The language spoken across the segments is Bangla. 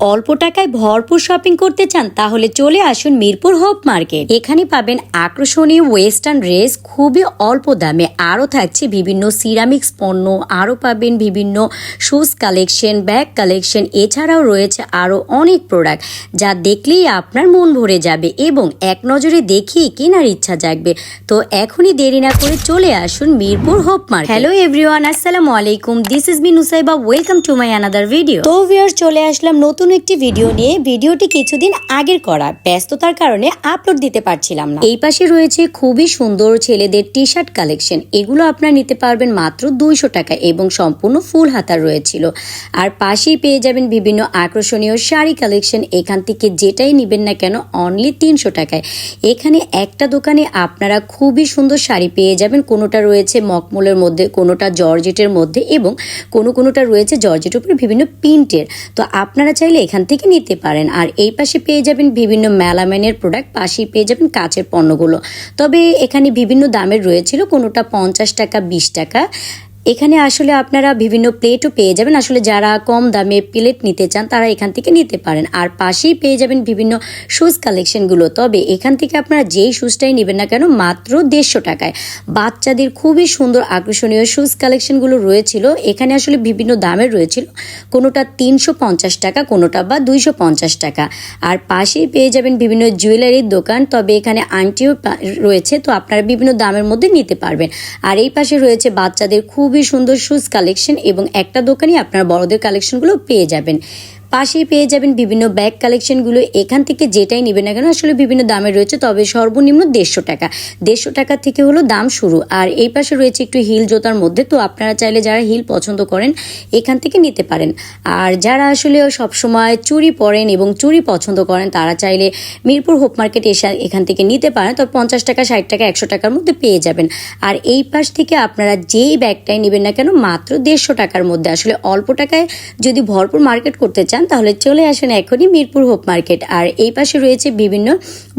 অল্প টাকায় ভরপুর শপিং করতে চান তাহলে চলে আসুন মিরপুর হোপ মার্কেট। এখানে পাবেন আকর্ষণীয় ওয়েস্টার্ন ড্রেস খুবই অল্প দামে। আরও থাকছে বিভিন্ন সিরামিক্স পণ্য আরও পাবেন বিভিন্ন শুজ কালেকশন ব্যাগ কালেকশন এছাড়াও রয়েছে আরও অনেক প্রোডাক্ট যা দেখলেই আপনার মন ভরে যাবে এবং এক নজরে দেখিয়ে কেনার ইচ্ছা জাগবে। তো এখনই দেরি না করে চলে আসুন Mirpur hope market. Hello everyone আসসালামু আলাইকুম। This is me Nusaiba welcome to my another video তো ভিউয়ার চলে আসলাম নতুন একটি ভিডিও নিয়ে ভিডিওটি কিছুদিন আগের করা। ব্যস্ততার কারণে আপলোড দিতে পারছিলাম না। এই পাশে রয়েছে খুবই সুন্দর ছেলেদের টি শার্ট কালেকশন এগুলো আপনারা নিতে পারবেন মাত্র দুইশো টাকা এবং সম্পূর্ণ ফুল হাতার রয়েছিল। আর পাশেই পেয়ে যাবেন বিভিন্ন আকর্ষণীয় শাড়ি কালেকশন এখান থেকে যেটাই নেবেন না কেন অনলি তিনশো টাকায়। এখানে একটা দোকানে আপনারা খুবই সুন্দর শাড়ি পেয়ে যাবেন। কোনোটা রয়েছে মকমলের মধ্যে, কোনোটা জর্জেটের মধ্যে এবং কোনো কোনোটা রয়েছে জর্জেটের উপরে বিভিন্ন প্রিন্টের তো আপনারা চাইলে এখান থেকে নিতে পারেন। আর এই পাশে পেয়ে যাবেন বিভিন্ন মেলামেনের প্রোডাক্ট, পাশেই পেয়ে যাবেন কাঁচের পণ্যগুলো। তবে এখানে বিভিন্ন দামের রয়েছিল, কোনোটা পঞ্চাশ টাকা, বিশ টাকা। এখানে আসলে আপনারা বিভিন্ন প্লেটও পেয়ে যাবেন। আসলে যারা কম দামে প্লেট নিতে চান, তারা এখান থেকে নিতে পারেন। আর পাশেই পেয়ে যাবেন বিভিন্ন শুজ কালেকশনগুলো তবে এখান থেকে আপনারা যেই শুজটাই নেবেন না কেন, মাত্র দেড়শো টাকায়। বাচ্চাদের খুবই সুন্দর আকর্ষণীয় শুজ কালেকশনগুলো রয়েছিল। এখানে আসলে বিভিন্ন দামের রয়েছিল। কোনোটা তিনশো পঞ্চাশ টাকা, কোনোটা বা দুইশো পঞ্চাশ টাকা। আর পাশেই পেয়ে যাবেন বিভিন্ন জুয়েলারির দোকান। তবে এখানে আংটিও রয়েছে। তো আপনারা বিভিন্ন দামের মধ্যে নিতে পারবেন। আর এই পাশে রয়েছে বাচ্চাদের খুবই সুন্দর শুজ কালেকশন এবং একটা দোকানে আপনার বড়দের কালেকশনগুলো পেয়ে যাবেন। পাশেই পেয়ে যাবেন বিভিন্ন ব্যাগ কালেকশনগুলো এখান থেকে যেটাই নেবেন না কেন, আসলে বিভিন্ন দামে রয়েছে, তবে সর্বনিম্ন দেড়শো টাকা। দেড়শো টাকা থেকে হলো দাম শুরু। আর এই পাশে রয়েছে একটু হিল জোতার মধ্যে, তো আপনারা চাইলে যারা হিল পছন্দ করেন, এখান থেকে নিতে পারেন। আর যারা আসলে সবসময় চুরি পরেন এবং চুরি পছন্দ করেন, তারা চাইলে মিরপুর হোপ মার্কেট এসে এখান থেকে নিতে পারেন। তো পঞ্চাশ টাকা, ষাট টাকা, একশো টাকার মধ্যে পেয়ে যাবেন। আর এই পাশ থেকে আপনারা যেই ব্যাগটাই নেবেন না কেন, মাত্র দেড়শো টাকার মধ্যে। আসলে অল্প টাকায় যদি ভরপুর মার্কেট করতে চান তাহলে চলে আসেন এখনই মিরপুর হোপ মার্কেট। আর এই পাশে রয়েছে বিভিন্ন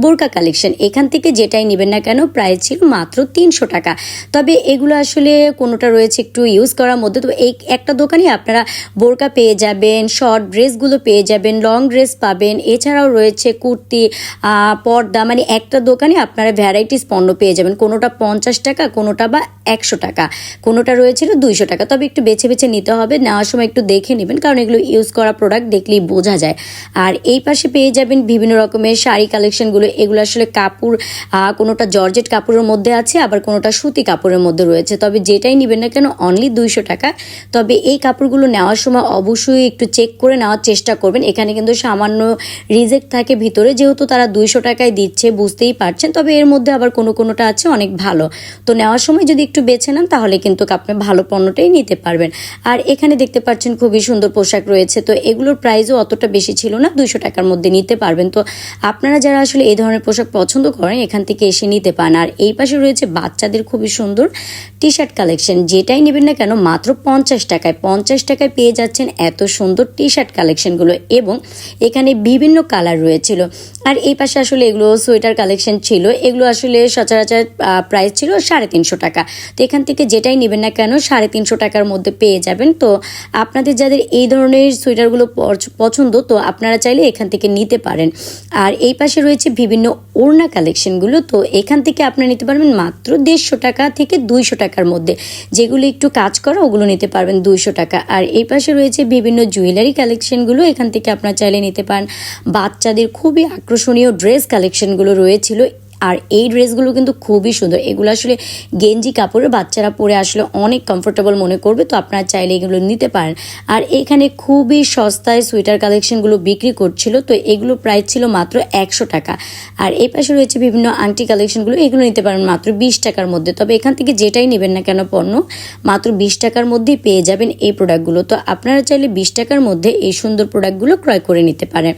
বোরকা কালেকশন। এখান থেকে যেটাই নেবেন না কেন, প্রাইস ছিল মাত্র তিনশো টাকা। তবে এগুলো আসলে কোনোটা রয়েছে একটু ইউজ করার মধ্যে। তো এই একটা দোকানে আপনারা বোরকা পেয়ে যাবেন শর্ট ড্রেসগুলো পেয়ে যাবেন লং ড্রেস পাবেন। এছাড়াও রয়েছে কুর্তি পর্দা মানে একটা দোকানে আপনারা ভ্যারাইটিস পণ্য পেয়ে যাবেন। কোনোটা পঞ্চাশ টাকা, কোনোটা বা একশো টাকা। কোনোটা রয়েছিল দুইশো টাকা। তবে একটু বেছে বেছে নিতে হবে। নেওয়ার সময় একটু দেখে নেবেন, কারণ এগুলো ইউজ করা প্রোডাক্ট দেখলেই বোঝা যায়। আর এই পাশে পেয়ে যাবেন বিভিন্ন রকমের শাড়ি কালেকশনগুলো এগুলো আসলে কাপড় কোনোটা জর্জেট কাপড়ের মধ্যে আছে, আবার কোনোটা সুতি কাপড়ের মধ্যে রয়েছে। তবে যেটাই নেবেন না কেন অনলি দুইশো টাকা। তবে এই কাপড়গুলো নেওয়ার সময় অবশ্যই একটু চেক করে নেওয়ার চেষ্টা করবেন। এখানে কিন্তু সামান্য রিজেক্ট থাকে ভিতরে, যেহেতু তারা দুইশো টাকায় দিচ্ছে, বুঝতেই পারছেন। তবে এর মধ্যে আবার কোনো কোনোটা আছে, অনেক ভালো। তো নেওয়ার সময় যদি একটু বেছে নেন, তাহলে কিন্তু আপনি ভালো পণ্যটাই নিতে পারবেন। আর এখানে দেখতে পাচ্ছেন খুবই সুন্দর পোশাক রয়েছে। তো এগুলোর প্রাইসও অতটা বেশি ছিল না, দুইশো টাকার মধ্যে নিতে পারবেন। তো আপনারা যারা আসলে এই ধরনের পোশাক পছন্দ করেন, এখান থেকে এসে নিতে পান আর এই পাশে রয়েছে বাচ্চাদের খুবই সুন্দর টি শার্ট কালেকশন যেটাই নেবেন না কেন, মাত্র পঞ্চাশ টাকায় পঞ্চাশ টাকায় পেয়ে যাচ্ছেন এত সুন্দর টি শার্ট কালেকশনগুলো এবং এখানে বিভিন্ন কালার রয়েছিল। আর এই পাশে আসলে এগুলো সোয়েটার কালেকশন ছিল। এগুলো আসলে সচরাচর প্রাইস ছিল সাড়ে তিনশো টাকা। তো এখান থেকে যেটাই নেবেন না কেন সাড়ে তিনশো টাকার মধ্যে পেয়ে যাবেন। তো আপনাদের যাদের এই ধরনের সোয়েটারগুলো পছ- পছন্দ, তো আপনারা চাইলে এখান থেকে নিতে পারেন। আর এই পাশে রয়েছে বিভিন্ন ওড়না কালেকশনগুলো। তো এখান থেকে আপনারা নিতে পারবেন মাত্র দেড়শো টাকা থেকে দুইশো টাকার মধ্যে। যেগুলো একটু কাজ করা, ওগুলো নিতে পারবেন দুইশো টাকা। আর এই পাশে রয়েছে বিভিন্ন জুয়েলারি কালেকশনগুলো। এখান থেকে আপনারা চাইলে নিতে পারেন। বাচ্চাদের খুবই আকর্ষণীয় ড্রেস কালেকশনগুলো রয়েছিল। আর এই ড্রেসগুলো কিন্তু খুবই সুন্দর। এগুলো আসলে গেঞ্জি কাপড়ের বাচ্চারা পরে আসলে অনেক কমফোর্টেবল মনে করবে, তো আপনারা চাইলে এগুলো নিতে পারেন। আর এখানে খুবই সস্তায় সোয়েটার কালেকশনগুলো বিক্রি করছিল, তো এগুলো প্রাইস ছিল মাত্র একশো টাকা। আর এই পাশে রয়েছে বিভিন্ন আংটি কালেকশনগুলো এগুলো নিতে পারেন মাত্র বিশ টাকার মধ্যে। তবে এখান থেকে যেটাই নেবেন না কেন পণ্য, মাত্র বিশ টাকার মধ্যেই পেয়ে যাবেন এই প্রোডাক্টগুলো তো আপনারা চাইলে বিশ টাকার মধ্যে এই সুন্দর প্রোডাক্টগুলো ক্রয় করে নিতে পারেন।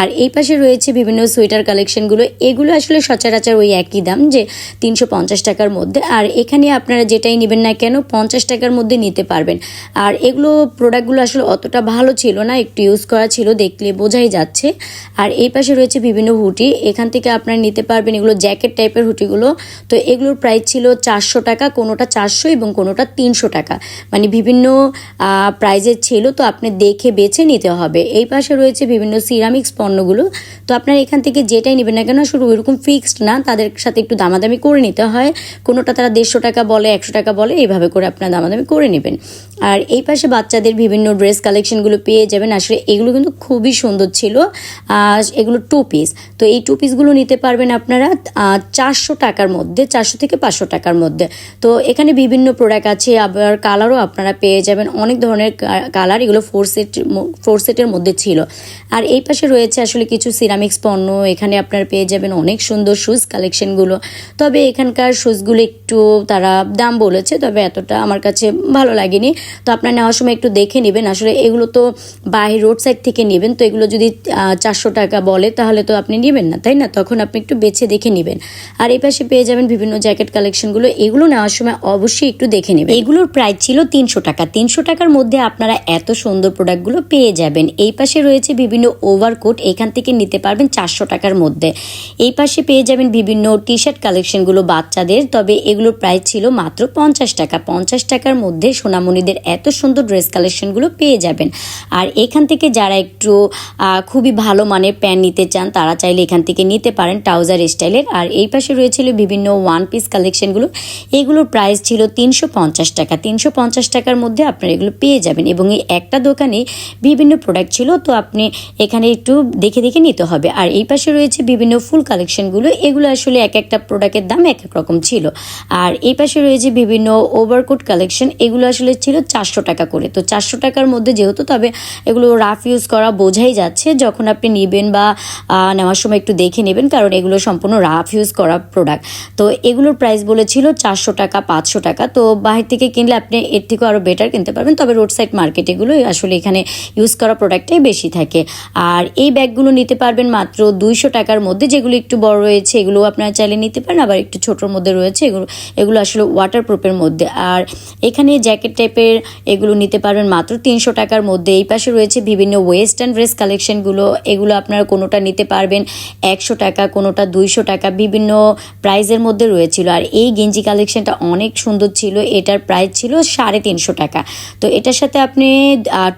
আর এই পাশে রয়েছে বিভিন্ন সোয়েটার কালেকশনগুলো। এগুলো আসলে সচরাচর ওই একই দাম যে তিনশো পঞ্চাশ টাকার মধ্যে। আর এখানে আপনারা যেটাই নেবেন না কেন পঞ্চাশ টাকার মধ্যে নিতে পারবেন। আর এগুলো প্রোডাক্টগুলো আসলে অতটা ভালো ছিল না, একটু ইউজ করা ছিল, দেখলে বোঝাই যাচ্ছে। আর এই পাশে রয়েছে বিভিন্ন হুটি। এখান থেকে আপনারা নিতে পারবেন এগুলো জ্যাকেট টাইপের হুটিগুলো। তো এগুলোর প্রাইস ছিল চারশো টাকা, কোনোটা চারশো এবং কোনোটা তিনশো টাকা। মানে বিভিন্ন প্রাইজের ছিল, তো আপনি দেখে বেছে নিতে হবে। এই পাশে রয়েছে বিভিন্ন সিরামিক্স পণ্যগুলো। তো আপনারা এখান থেকে যেটাই নেবেন না কেন, শুধু ওইরকম ফিক্সড না, তাদের সাথে একটু দামাদামি করে নিতে হয়। কোনোটা তারা দেড়শো টাকা বলে, একশো টাকা বলে, এইভাবে করে আপনারা দামাদামি করে নেবেন। আর এই পাশে বাচ্চাদের বিভিন্ন ড্রেস কালেকশনগুলো পেয়ে যাবেন। আসলে এগুলো কিন্তু খুবই সুন্দর ছিল। আর এগুলো টু পিস তো এই টু পিসগুলো নিতে পারবেন আপনারা চারশো টাকার মধ্যে, চারশো থেকে পাঁচশো টাকার মধ্যে। তো এখানে বিভিন্ন প্রোডাক্ট আছে, আবার কালারও আপনারা পেয়ে যাবেন। অনেক ধরনের কালার এগুলো ফোর সেট ফোর সেটের মধ্যে ছিল। আর এই পাশে রয়েছে আসলে কিছু সিরামিক্স পণ্য, এখানে আপনারা পেয়ে যাবেন অনেক সুন্দর শুজ কালেকশনগুলো তবে এখানকার শুজগুলো একটু তারা দাম বলেছে, তবে এতটা আমার কাছে ভালো লাগেনি। তো আপনার নেওয়ার সময় একটু দেখে নেবেন। আসলে এগুলো তো বাইরে রোড সাইড থেকে নেবেন, তো এগুলো যদি চারশো টাকা বলে, তাহলে তো আপনি নেবেন না, তাই না? তখন আপনি একটু বেছে দেখে নেবেন। আর এই পাশে পেয়ে যাবেন বিভিন্ন জ্যাকেট কালেকশনগুলো এগুলো নেওয়ার সময় অবশ্যই একটু দেখে নেবেন। এগুলোর প্রাইস ছিল তিনশো টাকা। তিনশো টাকার মধ্যে আপনারা এত সুন্দর প্রোডাক্টগুলো পেয়ে যাবেন। এই পাশে রয়েছে বিভিন্ন ওভারকোট এখান থেকে নিতে পারবেন চারশো টাকার মধ্যে। এই পাশে পেয়ে যাবেন বিভিন্ন টি শার্ট কালেকশনগুলো বাচ্চাদের, তবে এগুলোর প্রাইস ছিল মাত্র পঞ্চাশ টাকা। পঞ্চাশ টাকার মধ্যে সোনামণিদের এত সুন্দর ড্রেস কালেকশনগুলো পেয়ে যাবেন। আর এখান থেকে যারা একটু খুবই ভালো মানের প্যান্ট নিতে চান, তারা চাইলে এখান থেকে নিতে পারেন ট্রাউজার স্টাইলের আর এই পাশে রয়েছিল বিভিন্ন ওয়ান পিস কালেকশনগুলো এগুলোর প্রাইস ছিল তিনশো পঞ্চাশ টাকা। তিনশো পঞ্চাশ টাকার মধ্যে আপনারা এগুলো পেয়ে যাবেন। এবং এই একটা দোকানে বিভিন্ন প্রোডাক্ট ছিল, তো আপনি এখানে একটু দেখে দেখে নিতে হবে। আর এই পাশে রয়েছে বিভিন্ন ফুল কালেকশনগুলো এগুলো আসলে এক একটা প্রোডাক্টের দাম এক এক রকম ছিল। আর এই পাশে রয়েছে বিভিন্ন ওভারকোট কালেকশন এগুলো আসলে ছিল চারশো টাকা করে। তো চারশো টাকার মধ্যে যেহেতু, তবে এগুলো রাফ ইউজ করা বোঝাই যাচ্ছে। যখন আপনি নেবেন বা নেওয়ার সময় একটু দেখে নেবেন, কারণ এগুলো সম্পূর্ণ রাফ ইউজ করা প্রোডাক্ট তো এগুলোর প্রাইস বলেছিল চারশো টাকা, পাঁচশো টাকা। তো বাহির থেকে কিনলে আপনি এর থেকেও আরও বেটার কিনতে পারবেন। তবে রোড সাইড মার্কেট আসলে এখানে ইউজ করা প্রোডাক্টটাই বেশি থাকে। আর এই ব্যাগগুলো নিতে পারবেন মাত্র দুইশো টাকার মধ্যে। যেগুলো একটু বড় রয়েছে এগুলো আপনারা চাইলে নিতে পারেন, আবার একটু ছোটোর মধ্যে রয়েছে, এগুলো এগুলো আসলে ওয়াটার প্রুফের মধ্যে। আর এখানে জ্যাকেট টাইপের এগুলো নিতে পারবেন মাত্র তিনশো টাকার মধ্যে। এই পাশে রয়েছে বিভিন্ন ওয়েস্টার্ন ড্রেস কালেকশনগুলো এগুলো আপনারা কোনোটা নিতে পারবেন একশো টাকা, কোনোটা দুইশো টাকা, বিভিন্ন প্রাইজের মধ্যে রয়েছিল। আর এই গেঞ্জি কালেকশনটা অনেক সুন্দর ছিল, এটার প্রাইস ছিল সাড়ে তিনশো টাকা। তো এটার সাথে আপনি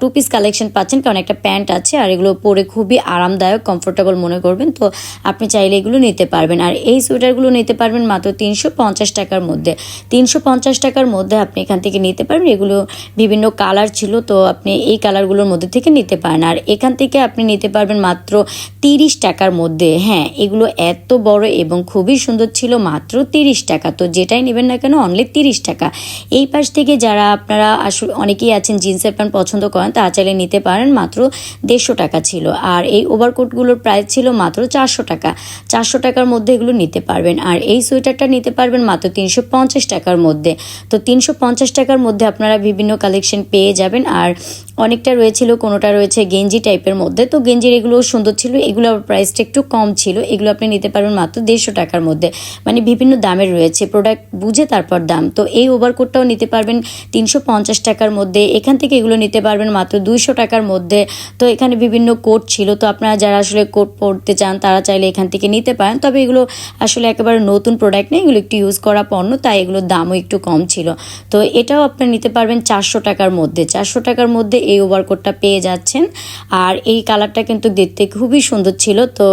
টু পিস কালেকশন পাচ্ছেন, কারণ একটা প্যান্ট আছে, আর এগুলো পরে খুবই আরামদায়ক কমফোর্টেবল মনে করবেন। তো আপনি চাইলে এগুলো নিতে পারবেন। আর এই সোয়েটারগুলো নিতে পারবেন মাত্র তিনশো পঞ্চাশ টাকার মধ্যে। তিনশো পঞ্চাশ টাকার মধ্যে আপনি এখান থেকে নিতে পারবেন। এগুলো বিভিন্ন কালার ছিল, তো আপনি এই কালারগুলোর মধ্যে থেকে নিতে পারেন। আর এখান থেকে আপনি নিতে পারবেন মাত্র তিরিশ টাকার মধ্যে। হ্যাঁ এগুলো এত বড় এবং খুবই সুন্দর ছিল, মাত্র তিরিশ টাকা। তো যেটাই নেবেন না কেন অনলি তিরিশ টাকা। এই পাশ থেকে যারা আপনারা আসলে অনেকেই আছেন জিন্সের প্যান্ট পছন্দ করেন তা চাইলে নিতে পারেন, মাত্র দেড়শো টাকা ছিল। আর এই ওভারকোটগুলোর প্রাইস ছিল মাত্র চারশো টাকা। চারশো টাকার মধ্যে এগুলো নিতে পারবেন। আর এই সোয়েটারটা নিতে পারবেন মাত্র তিনশো পঞ্চাশ টাকার মধ্যে। তো তিনশো পঞ্চাশ টাকার মধ্যে আপনারা বিভিন্ন কালেকশন পেয়ে যাবেন। আর অনেকটা রয়েছিল, কোনোটা রয়েছে গেঞ্জি টাইপের মধ্যে। তো গেঞ্জির এগুলোও সুন্দর ছিল এগুলো প্রাইসটা একটু কম ছিল, এগুলো আপনি নিতে পারবেন মাত্র দেড়শো টাকার মধ্যে। মানে বিভিন্ন দামের রয়েছে প্রোডাক্ট বুঝে তারপর দাম। তো এই ওভারকোটটাও নিতে পারবেন তিনশো পঞ্চাশ টাকার মধ্যে, এখান থেকে এগুলো নিতে পারবেন মাত্র দুইশো টাকার মধ্যে। তো এখানে বিভিন্ন কোট ছিল, তো আপনারা যারা আসলে কোট পরতে চান, তারা চাইলে এখান থেকে নিতে পারেন। তবে এগুলো আসলে একেবারে নতুন প্রোডাক্ট নেই, এগুলো একটু ইউজ করা পণ্য, তাই এগুলোর দামও একটু কম ছিল। তো এটাও আপনারা নিতে পারবেন চারশো টাকার মধ্যে, চারশো টাকার মধ্যে এই ওভারকোটটা পেয়ে যাচ্ছেন। আর এই কালারটা কিন্তু দেখতে খুবই সুন্দর ছিল। তো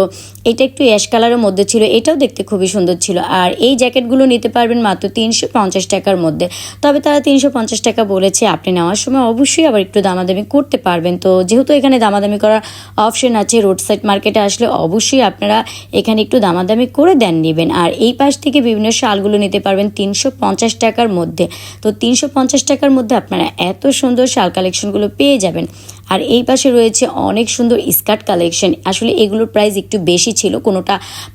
এটা একটু অ্যাশ কালারের মধ্যে ছিল, এটাও দেখতে খুবই সুন্দর ছিল। আর এই জ্যাকেটগুলো নিতে পারবেন মাত্র তিনশো পঞ্চাশ টাকার মধ্যে। তবে তারা তিনশো পঞ্চাশ টাকা বলেছে, আপনি নেওয়ার সময় অবশ্যই আবার একটু দামাদামি করতে পারবেন। তো যেহেতু এখানে দামাদামি করার অপশন আছে রোড সাইড মার্কেটে আসলে অবশ্যই আপনারা এখানে একটু দামাদামি করে দেন নেবেন। আর এই পাশ থেকে বিভিন্ন শালগুলো নিতে পারবেন তিনশো পঞ্চাশ টাকার মধ্যে। তো তিনশো পঞ্চাশ টাকার মধ্যে আপনারা এত সুন্দর শাল কালেকশনগুলো পেয়ে যাবেন। আর এই পাশে রয়েছে অনেক সুন্দর স্কার্ট কালেকশন। আসলে এগুলোর প্রাইস একটু বেশি ছিল, কোনোটা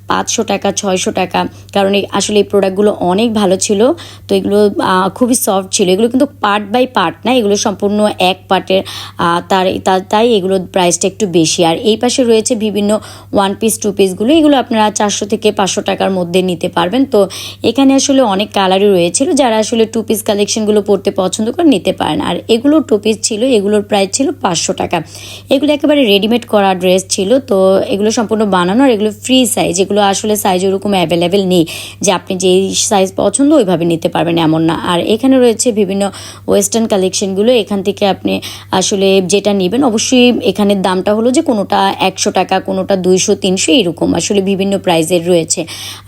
পাঁচশো টাকা, ছয়শো টাকা, কারণ আসলে এই প্রোডাক্টগুলো অনেক ভালো ছিল। তো এগুলো খুবই সফট ছিল। এগুলো কিন্তু পার্ট বাই পার্ট না, এগুলো সম্পূর্ণ এক পার্টের তার তাই এগুলোর প্রাইসটা একটু বেশি। আর এই পাশে রয়েছে বিভিন্ন ওয়ান পিস টু পিসগুলো এগুলো আপনারা চারশো থেকে পাঁচশো টাকার মধ্যে নিতে পারবেন। তো এখানে আসলে অনেক কালারই রয়েছিল, যারা আসলে টু পিস কালেকশনগুলো পড়তে পছন্দ করে নিতে পারেন। আর এগুলো টু পিস ছিল, এগুলোর প্রাইস ছিল পাঁচশো টাকা। এগুলো একেবারে রেডিমেড করা ড্রেস ছিল, তো এগুলো সম্পূর্ণ বানানো আর এগুলো ফ্রি সাইজ এগুলো আসলে সাইজ ওরকম অ্যাভেলেবেল নেই, যে আপনি যেই সাইজ পছন্দ ওইভাবে নিতে পারবেন এমন না। আর এখানে রয়েছে বিভিন্ন ওয়েস্টার্ন কালেকশনগুলো এখান থেকে আপনি আসলে যেটা নেবেন অবশ্যই এখানের দামটা হলো যে কোনোটা একশো টাকা, কোনোটা দুইশো, তিনশো এরকম আসলে বিভিন্ন প্রাইজের রয়েছে।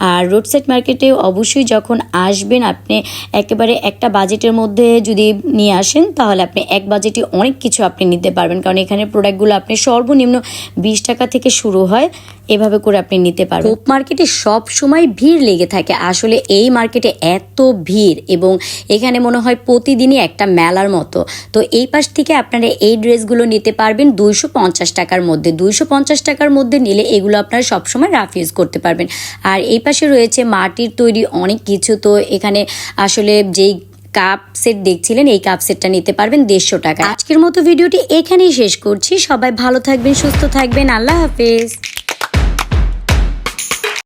আর রোড সাইড মার্কেটে অবশ্যই যখন আসবেন, আপনি একেবারে একটা বাজেটের মধ্যে যদি নিয়ে আসেন, তাহলে আপনি এক বাজেটে অনেক কিছু আপনি নিতে পারবেন। কারণ এখানে প্রোডাক্টগুলো আপনি সর্বনিম্ন বিশ টাকা থেকে শুরু হয়, এভাবে করে আপনি নিতে পারবেন। হোপ মার্কেটে সব সময় ভিড় লেগে থাকে। আসলে এই মার্কেটে এত ভিড় এবং এখানে মনে হয় প্রতিদিনই একটা মেলার মতো। তো এই পাশ থেকে আপনারা এই ড্রেসগুলো নিতে পারবেন দুইশো পঞ্চাশ টাকার মধ্যে। দুইশো পঞ্চাশ টাকার মধ্যে নিলে এগুলো আপনারা সবসময় রাফ ইউজ করতে পারবেন। আর এই পাশে রয়েছে মাটির তৈরি অনেক কিছু। তো এখানে আসলে যেই কাপ সেট দেখছিলেন, এই কাপ সেটটা নিতে পারবেন দেড়শো টাকা আজকের মতো ভিডিওটি এখানেই শেষ করছি। সবাই ভালো থাকবেন, সুস্থ থাকবেন। আল্লাহ হাফেজ।